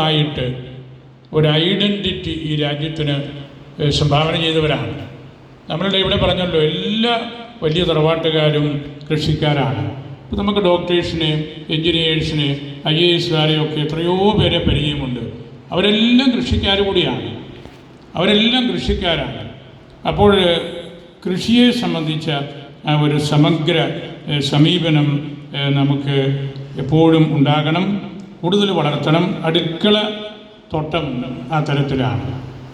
ആയിട്ട് ഒരു ഐഡന്റിറ്റി ഈ രാജ്യത്തിന് സംഭാവന ചെയ്തവരാണ്. നമ്മളുടെ ഇവിടെ പറഞ്ഞല്ലോ എല്ലാ വലിയ തറവാട്ടുകാരും കൃഷിക്കാരാണ്. ഇപ്പം നമുക്ക് ഡോക്ടേഴ്സിനെ എൻജിനീയേഴ്സിനെ ഐ എ എസുകാരെയൊക്കെ എത്രയോ പേരെ പരിചയമുണ്ട്. അവരെല്ലാം കൃഷിക്കാർ കൂടിയാണ്. അവരെല്ലാം കൃഷിക്കാരാണ്. അപ്പോൾ കൃഷിയെ സംബന്ധിച്ച ഒരു സമഗ്ര സമീപനം നമുക്ക് എപ്പോഴും ഉണ്ടാകണം. കൂടുതൽ വളർത്തണം. അടുക്കള തോട്ടം ആ തരത്തിലാണ്.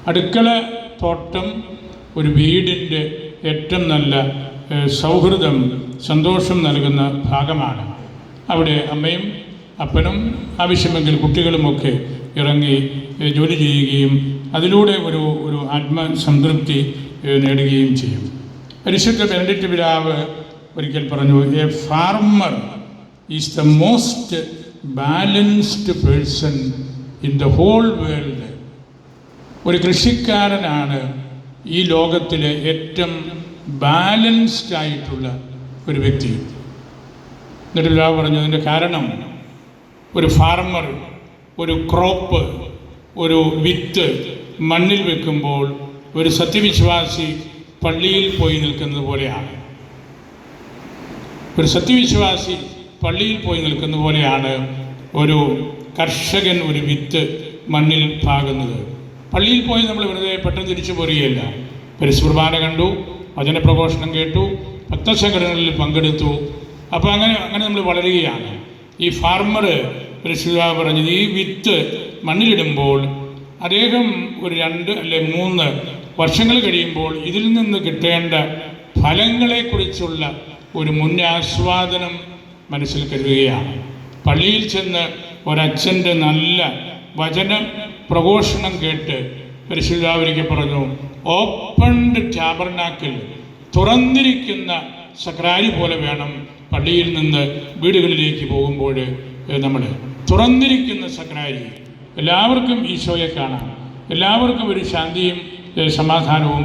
അടുക്കള തോട്ടം ഒരു വീടിന്റെ ഏറ്റവും നല്ല സൗഹൃദം സന്തോഷം നൽകുന്ന ഭാഗമാണ്. അവിടെ അമ്മയും അപ്പനും ആവശ്യമെങ്കിൽ കുട്ടികളുമൊക്കെ ഇറങ്ങി ജോലി ചെയ്യുകയും അതിലൂടെ ഒരു ഒരു ആത്മസംതൃപ്തി നേടുകയും ചെയ്യും. പരിശുദ്ധ ബെനഡിക്റ്റ് പിതാവ് ഒരിക്കൽ പറഞ്ഞു a farmer is the most balanced person in the whole world ഒരു കൃഷിക്കാരനാണ് ഈ ലോകത്തിലെ ഏറ്റവും ബാലൻസ്ഡ് ആയിട്ടുള്ള ഒരു വ്യക്തി. എന്നിട്ട് പിതാവ് പറഞ്ഞു അതിന്റെ കാരണം ഒരു ഫാർമർ ഒരു ക്രോപ്പ് ഒരു വിത്ത് മണ്ണിൽ വെക്കുമ്പോൾ ഒരു സത്യവിശ്വാസി പള്ളിയിൽ പോയി നിൽക്കുന്നത് പോലെയാണ്. ഒരു സത്യവിശ്വാസി പള്ളിയിൽ പോയി നിൽക്കുന്ന പോലെയാണ് ഒരു കർഷകൻ ഒരു വിത്ത് മണ്ണിൽ പാകുന്നത്. പള്ളിയിൽ പോയി നമ്മൾ വെറുതെ പെട്ടെന്ന് തിരിച്ചു പോരുകയില്ല. പരിശുർബാന കണ്ടു വചനപ്രഘോഷണം കേട്ടു ഭക്തസംഘടനകളിൽ പങ്കെടുത്തു. അപ്പോൾ അങ്ങനെ അങ്ങനെ നമ്മൾ വളരുകയാണ്. ഈ ഫാർമർ പരിശുദ്ധ പറഞ്ഞത് ഈ വിത്ത് മണ്ണിലിടുമ്പോൾ അദ്ദേഹം ഒരു രണ്ട് അല്ലെ മൂന്ന് വർഷങ്ങൾ കഴിയുമ്പോൾ ഇതിൽ നിന്ന് കിട്ടേണ്ട ഫലങ്ങളെക്കുറിച്ചുള്ള ഒരു മുന്നാസ്വാദനം മനസ്സിൽ കരുതുകയാണ്. പള്ളിയിൽ ചെന്ന് ഒരച്ഛന്റെ നല്ല വചന പ്രഘോഷണം കേട്ട് പരിശുദ്ധാവരിക്ക് പറഞ്ഞു ഓപ്പൺഡ് ടാബർനാക്കിൽ തുറന്നിരിക്കുന്ന സക്രാരി പോലെ വേണം പള്ളിയിൽ നിന്ന് വീടുകളിലേക്ക് പോകുമ്പോൾ. നമ്മൾ തുറന്നിരിക്കുന്ന സക്രാരി. എല്ലാവർക്കും ഈശോയെ കാണാം. എല്ലാവർക്കും ഒരു ശാന്തിയും സമാധാനവും